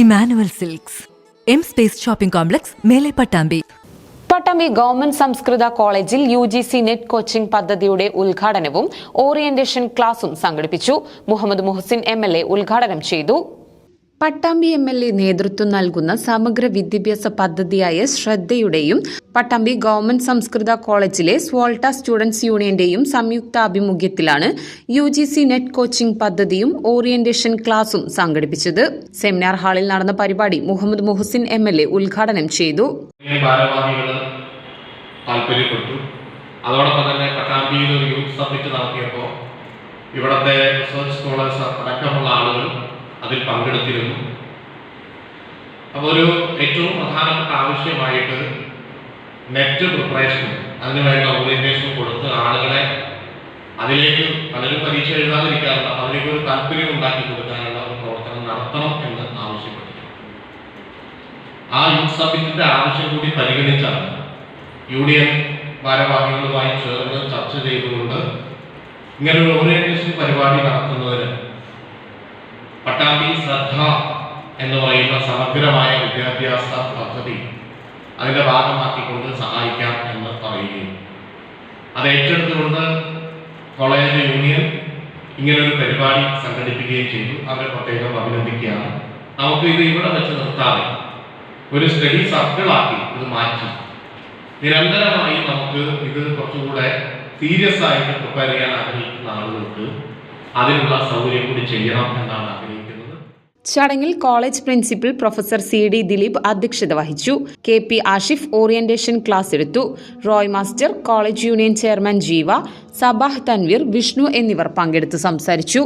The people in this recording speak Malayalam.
Emmanuel silks. M space shopping complex മേലെ പട്ടാമ്പി. പട്ടാമ്പി ഗവൺമെന്റ് സംസ്കൃത കോളേജിൽ U G C net coaching പദ്ധതിയുടെ ഉദ്ഘാടനവും ഓറിയന്റേഷൻ ക്ലാസും സംഘടിപ്പിച്ചു. മുഹമ്മദ് മുഹസിൻ എം ഉദ്ഘാടനം ചെയ്തു. പട്ടാമ്പി എം എൽ എ നേതൃത്വം നൽകുന്ന സമഗ്ര വിദ്യാഭ്യാസ പദ്ധതിയായ ശ്രദ്ധയുടെയും പട്ടാമ്പി ഗവൺമെന്റ് സംസ്കൃത കോളേജിലെ സ്വാൾട്ട സ്റ്റുഡൻസ് യൂണിയന്റെയും സംയുക്താഭിമുഖ്യത്തിലാണ് U G C net coaching പദ്ധതിയും ഓറിയന്റേഷൻ ക്ലാസും സംഘടിപ്പിച്ചത്. സെമിനാർ ഹാളിൽ നടന്ന പരിപാടി Muhammad Muhsin M L A ഉദ്ഘാടനം ചെയ്തു. താല്പര്യപ്പെട്ടു. അതോടൊപ്പം തന്നെ പട്ടാമ്പിയിൽ ഒരു യൂത്ത് സബ്മിറ്റ് നടത്തിയപ്പോൾ ഇവിടുത്തെ റിസർച്ച് സ്കോളേഴ്സ് അടക്കമുള്ള ആളുകൾ അതിൽ പങ്കെടുത്തിരുന്നു. അപ്പോൾ ഒരു ഏറ്റവും പ്രധാനപ്പെട്ട ആവശ്യമായിട്ട് നെറ്റ് പ്രിപ്പറേഷനും അതിനുവേണ്ട ഓറിയന്റേഷൻ കൊടുത്ത് ആളുകളെ അതിലേക്ക് പലരും പരീക്ഷ എഴുതാതിരിക്കാറുണ്ട്. അതിലേക്ക് ഒരു താല്പര്യം ഉണ്ടാക്കി കൊടുക്കാനുള്ള ഒരു പ്രവർത്തനം നടത്തണം എന്ന് ആവശ്യപ്പെട്ടു ആ യൂത്ത് സബ്മിറ്റിന്റെ ആവശ്യം കൂടി പരിഗണിച്ചാണ് യു ഡി യൂണിയൻ ഭാരവാഹികളുമായി ചേർന്ന് ചർച്ച ചെയ്തുകൊണ്ട് ഇങ്ങനൊരു ഓറിയന്റേഷൻ പരിപാടി നടത്തുന്നതിന് ശ്രദ്ധ എന്ന് പറയുന്ന സമഗ്രമായ വിദ്യാഭ്യാസ പദ്ധതി അതിന്റെ ഭാഗമാക്കിക്കൊണ്ട് സഹായിക്കാം എന്ന് പറയുകയും അത് ഏറ്റെടുത്തുകൊണ്ട് കോളേജ് യൂണിയൻ ഇങ്ങനൊരു പരിപാടി സംഘടിപ്പിക്കുകയും ചെയ്തു. അവരെ പ്രത്യേകം അഭിനന്ദിക്കുകയാണ്. നമുക്ക് ഇത് ഇവിടെ വെച്ച് നിർത്താതെ ഒരു സ്റ്റഡി സർക്കിളാക്കി ഇത് മാറ്റി. നിരന്തരമായി നമുക്ക് ഇത് കുറച്ചുകൂടെ സീരിയസ് ആയിട്ട് പ്രിപ്പയർ ചെയ്യാൻ ആഗ്രഹിക്കുന്ന ആളുകൾക്ക് അതിനുള്ള സൗകര്യം കൂടി ചെയ്യണം എന്നാണ് ആഗ്രഹിക്കുന്നത്. ചടങ്ങിൽ college principal professor C D Dileep അധ്യക്ഷത വഹിച്ചു. K P Ashif orientation class എടുത്തു. Roy master college union chairman Jeeva Sabah Tanveer Vishnu എന്നിവർ പങ്കെടുത്ത് സംസാരിച്ചു.